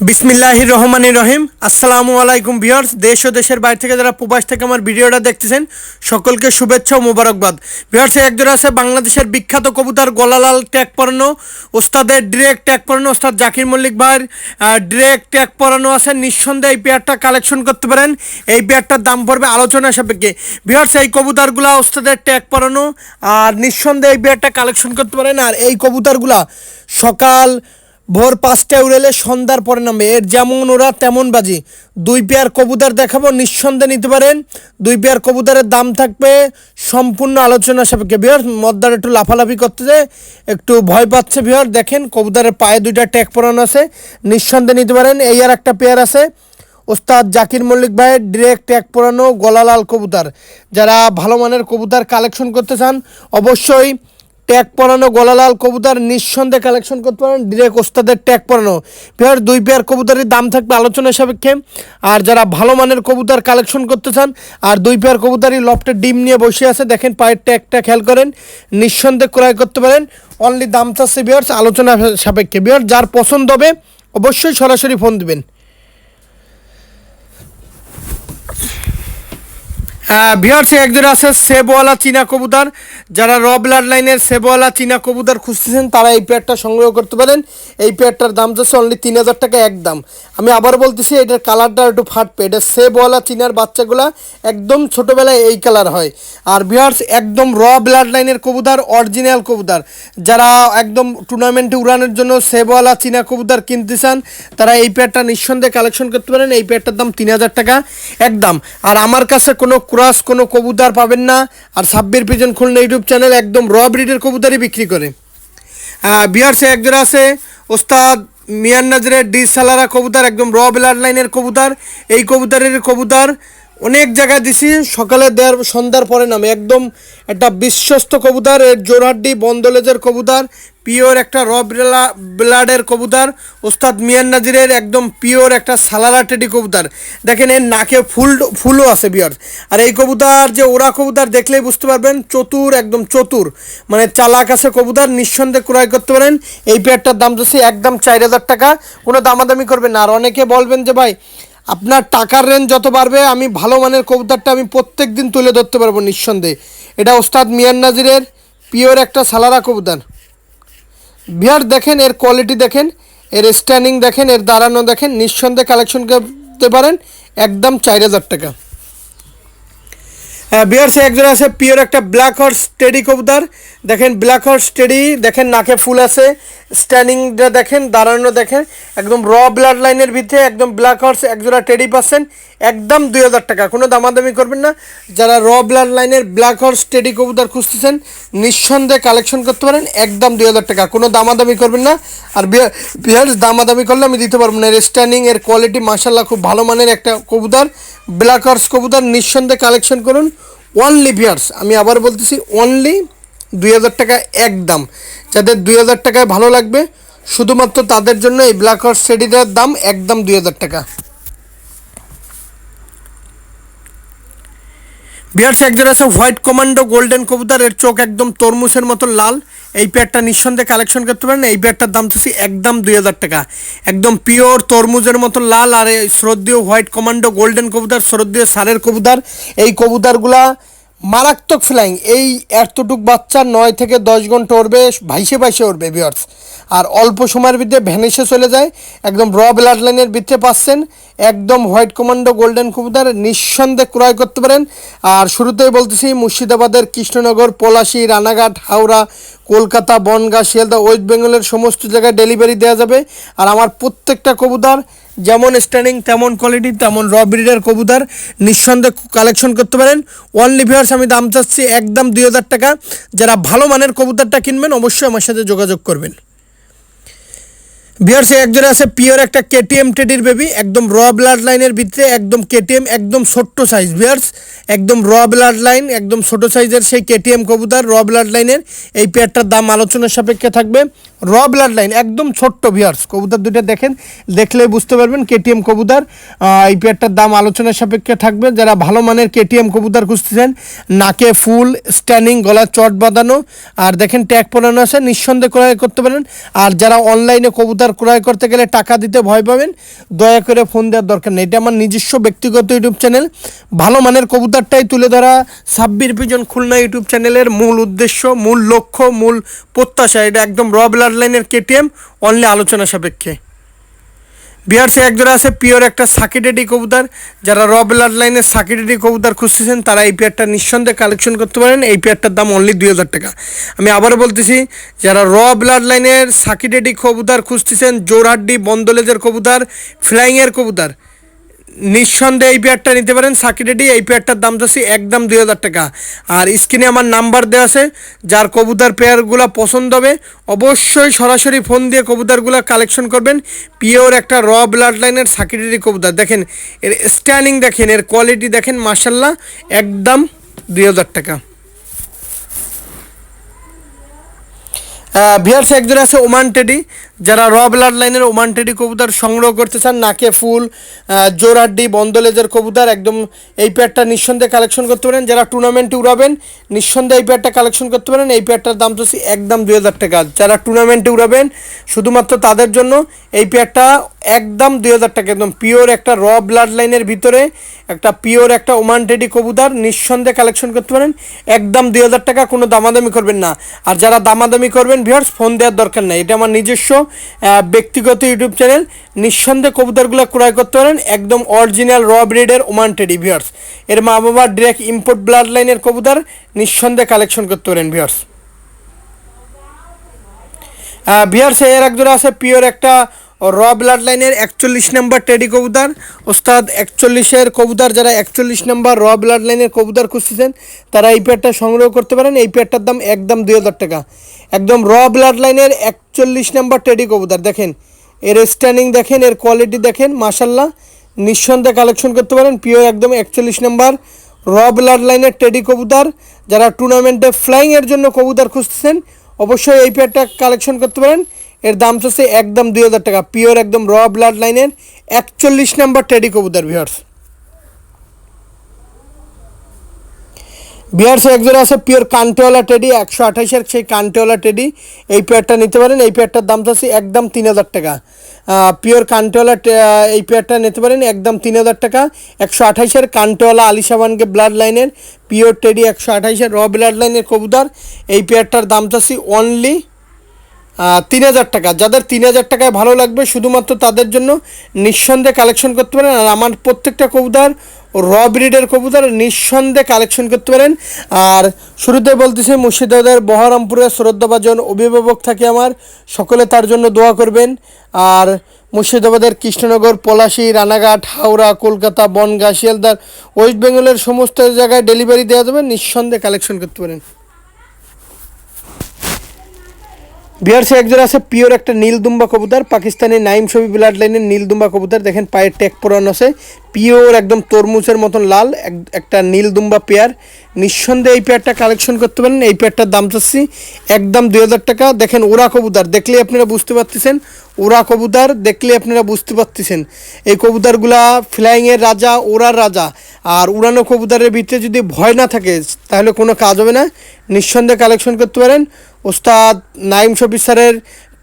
বিসমিল্লাহ রহমান রহিম। আসসালামু আলাইকুম ভিউয়ার্স, দেশ ও দেশের বাইরে থেকে যারা প্রবাস থেকে আমার ভিডিওটা দেখতেছেন, সকলকে শুভেচ্ছা ও মোবারকবাদ। ভিউয়ার্স একজন আছে বাংলাদেশের বিখ্যাত কবুতার গোলালাল ট্যাগ পরানো ওস্তাদের ডিরেক্ট ট্যাগ পরানো ওস্তাদ জাকির মল্লিক ভাইয়ের ডিরেক্ট ট্যাগ পরানো আছে, নিঃসন্দেহে এই পেয়ারটা কালেকশন করতে পারেন। এই পেয়ারটার দাম পড়বে আলোচনা সাপেক্ষে। ভিউয়ার্স, এই কবুতারগুলা ওস্তাদের ট্যাগ পরানো, আর নিঃসন্দেহে এই পেয়ারটা কালেকশন করতে পারেন। আর এই কবুতারগুলা সকাল ভোর পাঁচটায় উড়েলে সন্ধ্যার পরে নামবে। এর যেমন ওরা, তেমন বাজি। দুই পেয়ার কবুতর দেখাবো, নিঃসন্দেহে নিতে পারেন। দুই পেয়ার কবুতরের দাম থাকবে সম্পূর্ণ আলোচনা সাপেক্ষে। বিহার মদ্দার একটু লাফালাফি করতেছে একটু ভয় পাচ্ছে বিহার দেখেন কবুতরের পায়ে দুইটা ট্যাগ পরানো আছে। নিঃসন্দেহে নিতে পারেন, এই আর একটা পেয়ার আছে। ওস্তাদ জাকির মল্লিক ভাইয়ের ডিরেক্ট ট্যাগ পরানো গলালাল কবুতর। যারা ভালো মানের কবুতর কালেকশন করতে চান, অবশ্যই ট্যাগ পরানো গলালাল কবুতর নিঃসন্দেহে কালেকশন করতে পারেন ডিরেক্ট ওস্তাদের ট্যাগ পরানো। পেয়ার দুই পেয়ার কবুতরের দাম থাকবে আলোচনা সাপেক্ষে। আর যারা ভালো মানের কবুতর কালেকশন করতে চান, আর দুই পেয়ার কবুতরই লফটে ডিম নিয়ে বসে আছে, দেখেন পায়ের ট্যাগটা খেয়াল করেন, নিঃসন্দেহে ক্রয় করতে পারেন। অনলি দাম চাচ্ছে বিয়ার্স আলোচনা সাপেক্ষে। বিয়ার যার পছন্দ হবে, অবশ্যই সরাসরি ফোন দিবেন। ভিওর্সে একজন আছে সেবওয়ালা চীনা কবুতর। যারা র ব্লাড লাইনের সেবওয়ালা চীনা কবুতর খুঁজতেছেন, তারা এই পেয়ারটা সংগ্রহ করতে পারেন। এই পেয়ারটার দাম যাচ্ছে অনলি তিন হাজার টাকা একদম আমি আবার বলতেছি, এটার কালারটা একটু ফাটবে। এটা সেবওয়ালা চীনার বাচ্চাগুলা একদম ছোটোবেলায় এই কালার হয়। আর ভিওর্স একদম র ব্লাড লাইনের কবুতর, অরিজিনাল কবুতর। যারা একদম টুর্নামেন্টে উড়ানোর জন্য সেবওয়ালা চীনা কবুতর কিনতে চান, তারা এই পেয়ারটা নিঃসন্দেহে কালেকশন করতে পারেন। এই পেয়ারটার দাম তিন হাজার টাকা একদম আর আমার কাছে কোনো ক্রস কোনো কবুতর পাবেন না। আর Sabbir pigeon Khulna YouTube channel একদম র ব্রিডের কবুতরই বিক্রি করে। বিহারসে একজন আছে, ওস্তাদ মিয়ান নাজরের ডি সালারা কবুতর, একদম র ব্লাড লাইনের কবুতর। এই কবুতরের কবুতর অনেক জায়গায় দিছি, সকালে দেওয়ার সন্ধ্যার পরে নামে। একদম একটা বিশ্বস্ত কবুতর, এর জোরহাড্ডি, বন্দলেজের কবুতর, পিওর একটা র ব্লাডের কবুতর, ওস্তাদ মিয়ান নাজিরের একদম পিওর একটা সালারা টেডি কবুতর। দেখেন, এর নাকে ফুল, ফুলও আছে বিয়ার। আর এই কবুতর যে ওরা কবুতর দেখলেই বুঝতে পারবেন, চতুর, একদম চতুর। মানে চালাক আছে কবুতর, নিঃসন্দেহে ক্রয় করতে পারেন। এই পেয়ারটার দাম যাচ্ছে একদম চার হাজার টাকা। কোনো দামাদামি করবেন না। আর অনেকে বলবেন যে, ভাই আপনার টাকার রেঞ্জ যত বাড়বে, আমি ভালো মানের কবুতরটা আমি প্রত্যেক দিন তুলে ধরতে পারব নিঃসন্দেহে। এটা ওস্তাদ মিয়ান নাজিরের পিওর একটা সালারা কবুতর। বিহার দেখেন, এর কোয়ালিটি দেখেন, এর স্ট্যান্ডিং দেখেন, এর দাঁড়ানো দেখেন, নিঃসন্দেহে কালেকশন করতে পারেন, একদম চার হাজার টাকা। বিয়ার্সে একজন আছে, পিওর একটা ব্ল্যাক হর্স স্টেডি কবুতর। দেখেন ব্ল্যাক হর্স স্টেডি দেখেন, নাকে ফুল আছে। স্ট্যান্ডিংটা দেখেন, দাঁড়ানো দেখেন। একদম র ব্লাড লাইনের ভিতরে একদম ব্ল্যাক হর্স একজোড়া টেডি পাচ্ছেন। একদম দুই হাজার টাকা, কোনো দামাদামি করবেন না। যারা র ব্লাড লাইনের ব্ল্যাক হর্স স্টেডি কবুতর খুঁজতেছেন, নিঃসন্দেহে কালেকশন করতে পারেন, একদম দুই হাজার টাকা, কোনো দামাদামি করবেন না। আর বিয়ার্স, দামাদামি করলে আমি দিতে পারব না। এর স্ট্যান্ডিং এর কোয়ালিটি মাসাল্লাহ খুব ভালো মানের একটা কবুতর। ব্ল্যাক হর্স কবুতর, নিঃসন্দেহে কালেকশন করুন। অনলি ভিয়ার্স আমি আবার বলতেছি অনলি দুই হাজার টাকা একদম যাদের দুই হাজার টাকায় ভালো লাগবে, শুধুমাত্র তাদের জন্য এই ব্ল্যাক হর্স স্টেডিটার দাম একদম দুই হাজার টাকা। বিহার একজন আছে হোয়াইট কমান্ডো গোল্ডেন কবুতর, এর চোখ একদম তরমুজের মতো লাল। এই পেয়ারটা নিঃসন্দেহে কালেকশন করতে পারেন। এই পেয়ারটার দাম তো একদম দুই হাজার টাকা। একদম পিওর তরমুজের মতো লাল আর এই শ্রদ্ধীয় হোয়াইট কমান্ডো গোল্ডেন কবুতর, শ্রদ্ধীয় সারের কবুতর। এই কবুতরগুলা মারাত্মক ফ্লাইং এই এতটুক বাচ্চা নয় থেকে দশ ঘণ্টা উঠবে ভাইসে ভাইসে উঠবে বিয়ার্স আর অল্প সময়ের ভিতরে ভ্যানিসে চলে যায়, একদম র ব্লাড লাইনের ভিতরে পাচ্ছেন, একদম হোয়াইট কমান্ডো গোল্ডেন কবুতর, নিঃসন্দেহে ক্রয় করতে পারেন। আর শুরুতেই বলতেছি, মুর্শিদাবাদের কৃষ্ণনগর, পলাশি, রানাঘাট, হাওড়া কলকাতা, বনগাঁ, শিয়ালদা, ওয়েস্ট বেঙ্গলের সমস্ত জায়গায় ডেলিভারি দেওয়া যাবে। আর আমার প্রত্যেকটা কবুতর যেমন স্ট্যান্ডিং তেমন কোয়ালিটি তেমন র ব্রিডের কবুতর নিঃসন্দেহে কালেকশন করতে পারেন। অনলি ভিউয়ার্স আমি দাম চাচ্ছি একদম দুই হাজার টাকা। যারা ভালো মানের কবুতরটা কিনবেন, অবশ্যই আমার সাথে যোগাযোগ করবেন। বিয়ার্স একজনে আছে পিওর একটা কেটিএম টেডির বেবি একদম র ব্লাড লাইনের ভিতরে একদম কেটিএম একদম ছোট্ট সাইজ বিয়ার্স একদম র ব্লাড লাইন একদম ছোট সাইজের সেই কেটিএম কবুতর র ব্লাড লাইনের এই পেয়ারটার দাম আলোচনার সাপেক্ষে থাকবে। র ব্লাড লাইন একদম ছোট্ট বিয়ার্স কবুতর দুটো দেখেন, দেখলেই বুঝতে পারবেন কেটিএম কবুতর। এই পেয়ারটার দাম আলোচনার সাপেক্ষে থাকবে। যারা ভালো মানের কেটিএম কবুতর খুঁজতেছেন, নাকে ফুল স্ট্যান্ডিং গলা চট বাঁধানো, আর দেখেন ট্যাগ পরানো আছে, নিঃসন্দেহে ক্রয় করতে পারেন। আর যারা অনলাইনে কবুতর কবুতর ক্রয় করতে গেলে টাকা দিতে ভয় পাবেন। দয়া করে ফোন দেওয়ার দরকার নেই। এটা আমার নিজস্ব ব্যক্তিগত ইউটিউব চ্যানেল। ভালো মানের কবুতরটাই তুলে ধরা সাব্বির পিজন খুলনা ইউটিউব চ্যানেলের মূল উদ্দেশ্য, মূল লক্ষ্য, মূল প্রত্যাশা। এটা একদম র ব্লাড লাইনের কেটিএম অনলি আলোচনা সাপেক্ষে। বিহারসে একজোড়া আছে পিওর একটা সাকিডেডি কবুতর। যারা র ব্লাড লাইনের সাকিডেডি কবুতর খুঁজতেছেন, তারা এই পেয়ারটা নিঃসন্দেহে কালেকশন করতে পারেন। এই পেয়ারটার দাম অনলি দুই হাজার টাকা। আমি আবারও বলতেছি, যারা র ব্লাড লাইনের সাকিডেডি কবুতর খুঁজতেছেন জোরহাড্ডি বন্দলেজের কবুতর ফ্লাইংয়ের কবুতর নিঃসন্দেহে এই পেয়ারটা নিতে পারেন। সাকিডেডি এই পেয়ারটার দাম যাচ্ছে একদম দুই হাজার টাকা। আর স্ক্রিনে আমার নাম্বার দেওয়া আছে, যার কবুতার পেয়ারগুলো পছন্দ হবে, অবশ্যই সরাসরি ফোন দিয়ে কবুতারগুলো কালেকশন করবেন। পিওর একটা র ব্লাড লাইনের সাকিডেডি কবুতার। দেখেন, এর স্ট্যান্ডিং দেখেন, এর কোয়ালিটি দেখেন মাসাল্লাহ একদম দুই হাজার টাকা। ভিয়ার্স একজন আছে ওমান টেডি, যারা র ব্লাড লাইনের ওমান টেডি কবুতর সংগ্রহ করতে চান, নাকে ফুল জোরাড্ডি বন্দলেজের কবুতর, একদম এই প্যাডটা নিঃসন্দেহে কালেকশন করতে পারেন। যারা টুর্নামেন্টে উড়াবেন, নিঃসন্দেহে এই প্যাডটা কালেকশন করতে পারেন। এই প্যাডটার দাম তো একদম দুই হাজার টাকা। যারা টুর্নামেন্টে উড়াবেন, শুধুমাত্র তাদের জন্য এই প্যাডটা একদম দুই হাজার টাকা। একদম পিওর একটা র ব্লাড লাইনের ভিতরে একটা পিওর একটা ওমান টেডি কবুতর নিঃসন্দেহে কালেকশন করতে পারেন। একদম দুই হাজার টাকা, কোনো দামাদামি করবেন না। আর যারা দামাদামি করবেন ভিউয়ার্স ফোন দেওয়ার দরকার নেই। এটা আমার নিজস্ব ব্যক্তিগত ইউটিউব চ্যানেল। নিঃসন্দেহে কবুতরগুলো ক্রয় করতে পারেন একদম অরিজিনাল র ব্রিডের ওমান টেডি ভিউয়ার্স এর মা বাবা ডিরেক্ট ইম্পোর্ট ব্লাড লাইনের কবুতর নিঃসন্দেহে কালেকশন করতে পারেন ভিউয়ার্স ভিয়ার্স এর একজোড়া আছে পিওর একটা র ব্লাড লাইনের একচল্লিশ নাম্বার টেডি কবুতর। ওস্তাদ, একচল্লিশের কবুতর যারা একচল্লিশ নাম্বার র ব্লাড লাইনের কবুতর খুঁজতেছেন, তারা এই পেয়ারটা সংগ্রহ করতে পারেন। এই পেয়ারটার দাম একদম দুই হাজার টাকা। একদম র ব্লাড লাইনের একচল্লিশ নাম্বার টেডি কবুতর। দেখেন, এর স্ট্যান্ডিং দেখেন, এর কোয়ালিটি দেখেন মাসাল্লাহ নিঃসন্দেহে কালেকশন করতে পারেন। পিওর একদম একচল্লিশ নাম্বার র ব্লাড লাইনের টেডি কবুতর। যারা টুর্নামেন্টে ফ্লাইংয়ের জন্য কবুতর খুঁজতেছেন, অবশ্যই এই পেয়ারটা কালেকশন করতে পারেন। এর দাম হচ্ছে একদম দুই হাজার টাকা। পিওর একদম র ব্লাড লাইনের একচল্লিশ নাম্বার টেডি কবুতর ভিউয়ার্স বিহারসে একজোড়া আছে পিওর কান্টেওয়ালা টেডি একশো আঠাইশের সেই কান্টেওয়ালা টেডি এই পেয়ারটা নিতে পারেন, এই পেয়ারটার দাম হচ্ছে একদম তিন হাজার টাকা। পিওর কান্টেওয়ালা এই পেয়ারটা নিতে পারেন, একদম তিন হাজার টাকা। একশো আঠাইশের কান্টেওয়ালা আলিশাবানকে ব্লাড লাইনের পিওর টেডি একশো আঠাইশের র ব্লাড লাইনের কবুতর। এই পেয়ারটার দাম চাচ্ছি অনলি তিন হাজার টাকা। যাদের তিন হাজার টাকায় ভালো লাগবে, শুধুমাত্র তাদের জন্য নিঃসন্দেহে কালেকশন করতে পারেন। আর আমার প্রত্যেকটা কবুতর র ব্রিডের কবুতর নিঃসন্দেহে কালেকশন করতে পারেন। আর শুরুতে বলতেছি, মুর্শিদাবাদের বহরমপুরের শ্রদ্ধাভাজন অভিভাবক থাকে আমার। সকলে তার জন্য দোয়া করবেন। আর মুর্শিদাবাদের কৃষ্ণনগর, পলাশী, রানাঘাট, হাওড়া, কলকাতা, বনগাঁ শিয়ালদার ওয়েস্ট বেঙ্গলের সমস্ত জায়গায় ডেলিভারি দেওয়া যাবে। নিঃসন্দেহে কালেকশন করতে পারেন। বিহারসে একজন আছে, পিওর একটা নীল দুম্বা কবুতর পাকিস্তানি নাইম ছবি ব্লাড লাইনের নীল দুম্বা কবুতর, দেখেন পায়ে ট্যাক পরানো আছে, পিওর একদম তরমুজের মতন লাল একটা নীল দুম্বা পেয়ার, নিঃসন্দেহে এই পেয়ারটা কালেকশন করতে পারেন, এই পেয়ারটার দাম চাচ্ছি একদম দুই হাজার টাকা। দেখেন ওরা কবুতর, দেখলেই আপনারা বুঝতে পারতেছেন ওরা কবুতর দেখলে আপনারা বুঝতে পারতেছেন। এই কবুতরগুলা ফ্লাইংয়ের রাজা, ওরার রাজা। আর উড়ানো কবুতরের ভিতরে যদি ভয় না থাকে, তাহলে কোনো কাজ হবে না। নিঃসন্দেহে কালেকশন করতে পারেন। ওস্তাদ নাইম শফি স্যারের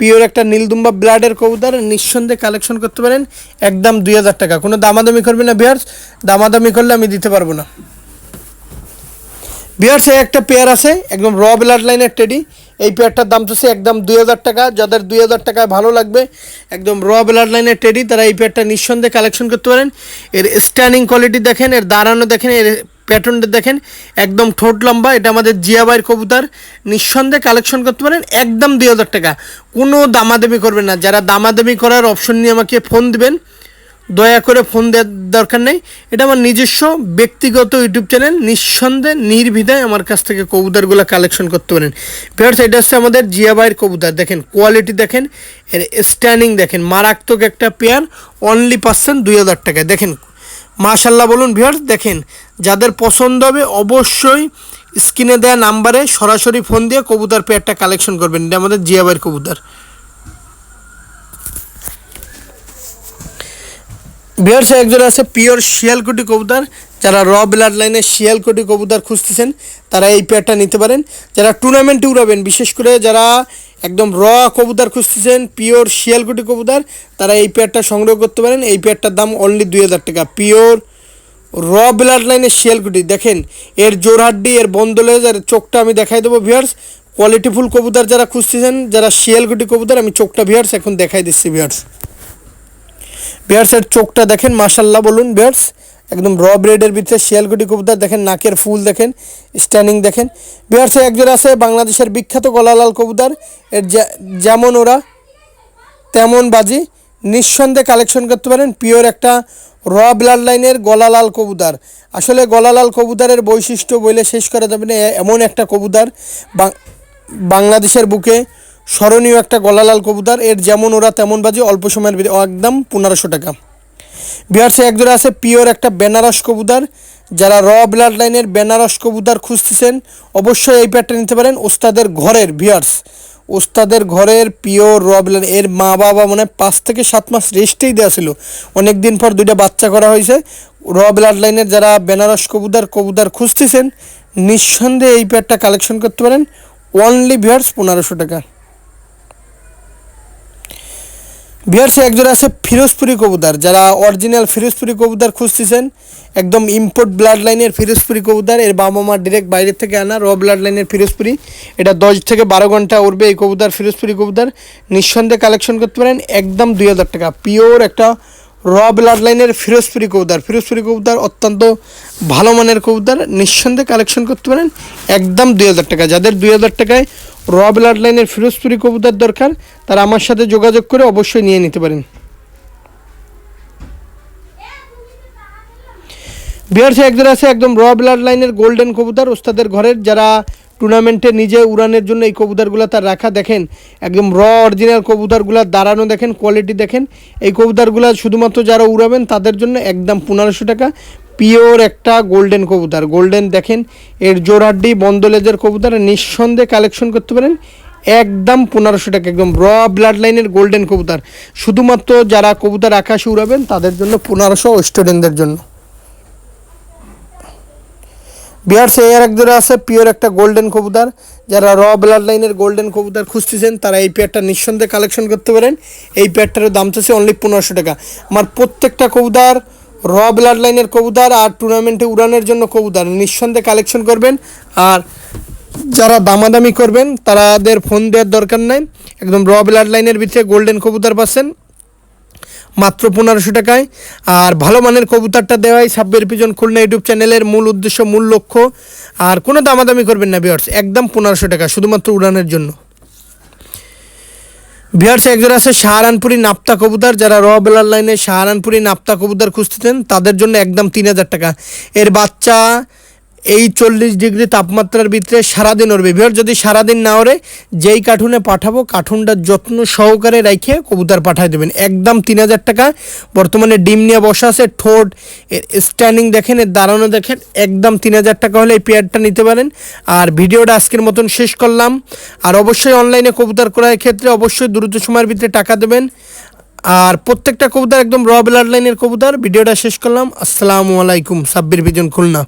পিওর একটা নীলদুম্বা ব্লাডের কবুতর নিঃসন্দেহে কালেকশন করতে পারেন। একদম দুই হাজার টাকা। কোনো দামাদামি করবে না বিয়ার্স দামাদামি করলে আমি দিতে পারব না। বিয়ার্সে একটা পেয়ার আছে, একদম র ব্লাড লাইনের টেডি এই পেয়ারটার দাম হচ্ছে একদম দুই হাজার টাকা। যাদের দুই হাজার টাকায় ভালো লাগবে, একদম র ব্লাড লাইনের টেডি তারা এই পেয়ারটা নিঃসন্দেহে কালেকশন করতে পারেন। এর স্ট্যান্ডিং কোয়ালিটি দেখেন, এর দাঁড়ানো দেখেন, এর প্যাটার্নটা দেখেন, একদম ঠোঁট লম্বা। এটা আমাদের জিয়াবাইয়ের কবুতর, নিঃসন্দেহে কালেকশন করতে পারেন, একদম দুই হাজার টাকা। কোনো দামাদামি করবেন না। যারা দামাদামি করার অপশন নিয়ে আমাকে ফোন দিবেন দয়া করে ফোন দেওয়ার দরকার নেই। এটা আমার নিজস্ব, ব্যক্তিগত ইউটিউব চ্যানেল। নিঃসন্দেহে নির্বিধায় আমার কাছ থেকে কবুতরগুলো কালেকশন করতে পারেন। ফেয়ার্স এটা হচ্ছে আমাদের জিয়াবাইয়ের কবুতর। দেখেন কোয়ালিটি দেখেন, এর স্ট্যান্ডিং দেখেন। মারাত্মক একটা পেয়ার অনলি পাচ্ছেন দুই হাজার টাকায়। দেখেন মাশাল্লাহ বলুন ভিউয়ার্স দেখেন, যাদের পছন্দ হবে অবশ্যই স্ক্রিনে দেওয়া নাম্বারে সরাসরি ফোন দিয়ে কবুতর পেয়ারটা কালেকশন করবেন। এটা আমাদের জিয়াবাইয়ের কবুতর। বিহার সে একজন আছে পিওর শিয়ালকুটি কবুতর। যারা র ব্লাড লাইনে শিয়ালকোটি কবুতর খুঁজতেছেন, তারা এই পেয়ারটা নিতে পারেন। যারা টুর্নামেন্টে উড়াবেন, বিশেষ করে যারা একদম র কবুতর খুঁজতেছেন, পিওর শিয়ালকুটি কবুতর, তারা এই পেয়ারটা সংগ্রহ করতে পারেন। এই পেয়ারটার দাম অনলি দুই হাজার টাকা। পিওর র ব্লাড লাইনের শিয়ালকুটি, দেখেন, এর জোরহাড্ডি, এর বন্দলেজ আর চোখটা আমি দেখাই দেবো ভিয়ার্স কোয়ালিটিফুল কবুতর যারা খুঁজতেছেন, যারা শিয়ালকুটি কবুতর, আমি চোখটা ভিয়ার্স এখন দেখাই দিচ্ছি ভিয়ার্স বিয়ার্সের চোখটা দেখেন মাশাল্লাহ বলুন বিয়ার্স। একদম র ব্রেডের ভিতরে শিয়ালকুটি কবুতর দেখেন, নাকের ফুল দেখেন স্ট্যান্ডিং দেখেন। বিয়ার্সে একজন আছে, বাংলাদেশের বিখ্যাত গলালাল কবুতর। এর যেমন ওরা, তেমন বাজি। নিঃসন্দেহে কালেকশন করতে পারেন পিওর একটা র ব্লাড লাইনের গলালাল কবুতর। আসলে গলালাল কবুতরের বৈশিষ্ট্য বলে শেষ করা যাবে না এমন একটা কবুতর বাংলাদেশের বুকে স্মরণীয় একটা গলালাল কবুতর। এর যেমন ওরা তেমন বাজে, অল্প সময়ের ভিতরে, একদম পনেরোশো টাকা। বিহারসে একজোড়া আছে পিওর একটা বেনারস কবুতর। যারা র ব্লাড লাইনের বেনারস কবুতর খুঁজতেছেন, অবশ্যই এই প্যাটটা নিতে পারেন ওস্তাদের ঘরের ভিয়ার্স ওস্তাদের ঘরের পিওর র ব্লাড এর মা বাবা মানে পাঁচ থেকে সাত মাস রেস্টেই দেওয়া ছিল। অনেক দিন পর দুইটা বাচ্চা করা হয়েছে। র ব্লাড লাইনের যারা বেনারস কবুতর কবুতর খুঁজতেছেন, নিঃসন্দেহে এই প্যাটটা কালেকশন করতে পারেন। অনলি ভিয়ার্স পনেরোশো টাকা। বিহারসে একজন আছে ফিরোজপুরি কবুদার যারা অরিজিনাল ফিরোজপুরি কবুদার খুঁজতেছেন। একদম ইম্পোর্ট ব্লাড লাইনের ফিরোজপুরি কবুদার এর বাবা মা ডিরেক্ট বাইরের থেকে আনা র ব্লাড লাইনের ফিরোজপুরি। এটা দশ থেকে বারো ঘণ্টা উঠবে এই কবুদার ফিরোজপুরি কবুদার নিঃসন্দেহে কালেকশন করতে পারেন, একদম দুই হাজার টাকা। পিওর একটা র ব্লাড লাইনের ফিরোজপুরি কবুতর ফিরোজপুরি কবুতর অত্যন্ত ভালো মানের কবুতর নিঃসন্দেহে কালেকশন করতে পারেন। একদম দুই হাজার টাকা। যাদের দুই হাজার টাকায় র ব্লাড লাইনের ফিরোজপুরি কবুতর দরকার, তারা আমার সাথে যোগাযোগ করে অবশ্যই নিয়ে নিতে পারেন। বিহারসে একজন আছে, একদম র ব্লাড লাইনের গোল্ডেন কবুতর ওস্তাদের ঘরের যারা টুর্নামেন্টে নিজে উড়ানের জন্য এই কবুতরগুলো তার রাখা দেখেন, একদম র অরিজিনাল কবুতরগুলো দাঁড়ানো দেখেন কোয়ালিটি দেখেন। এই কবুতরগুলো শুধুমাত্র যারা উড়াবেন, তাদের জন্য একদম পনেরোশো টাকা। পিওর একটা গোল্ডেন কবুতর। গোল্ডেন দেখেন, এর জোরহাড্ডি বন্দলেজের কবুতর, নিঃসন্দেহে কালেকশন করতে পারেন। একদম পনেরোশো টাকা, একদম র ব্লাড লাইনের গোল্ডেন কবুতর। শুধুমাত্র যারা কবুতর আকাশে উড়াবেন, তাদের জন্য পনেরোশো স্টুডেন্টদের জন্য। বিহার সে এর এক জোড়া আছে পিওর একটা গোল্ডেন কবুতর। যারা র ব্লাড লাইনের গোল্ডেন কবুতর খুঁজতেছেন, তারা এই পেয়ারটা নিঃসন্দেহে কালেকশন করতে পারেন। এই পেয়ারটার দাম চাচ্ছে অনলি পনেরোশো টাকা। আমার প্রত্যেকটা কবুতর র ব্লাড লাইনের কবুতর আর টুর্নামেন্টে উড়ানের জন্য কবুতর নিঃসন্দেহে কালেকশন করবেন। আর যারা দামাদামি করবেন তাদের ফোন দেওয়ার দরকার নাই। একদম র ব্লাড লাইনের ভিতরে গোল্ডেন কবুতর পাচ্ছেন। মাত্র পনেরোশো টাকায়। আর ভালো মানের কবুতরটা দেওয়াই সাব্বির পিজন খুলনা ইউটিউব চ্যানেলের মূল উদ্দেশ্য, মূল লক্ষ্য। আর কোনো দামাদামি করবেন না বিয়ার্স একদম পনেরোশো টাকা, শুধুমাত্র উড়ানের জন্য। বিহার্সে একজন আছে শাহরানপুরি নাপ্তা কবুতর। যারা র বেলার লাইনে শাহরানপুরি নাপ্তা কবুতর খুঁজতেছেন, তাদের জন্য একদম তিন হাজার টাকা। এর বাচ্চা এই চল্লিশ ডিগ্রি তাপমাত্রার ভিতরে সারাদিন উড়বে। বিহার, যদি সারাদিন না ওরে যেই কার্টুনে পাঠাবো, কার্টুনটা যত্ন সহকারে রেখে কবুতর পাঠায় দেবেন। একদম তিন হাজার টাকা। বর্তমানে ডিম নিয়ে বসা আছে, ঠোঁট স্ট্যান্ডিং দেখেন এর দাঁড়ানো দেখেন, একদম তিন হাজার টাকা হলে এই পেয়ারটা নিতে পারেন। আর ভিডিওটা আজকের মতন শেষ করলাম। আর অবশ্যই অনলাইনে কবুতর ক্রয়ের ক্ষেত্রে অবশ্যই দ্রুত সময়ের ভিতরে টাকা দেবেন। আর প্রত্যেকটা কবুতর একদম র ব্লাড লাইনের কবুতর। ভিডিওটা শেষ করলাম। আসসালামু আলাইকুম। সাব্বির ভিজন খুলনা।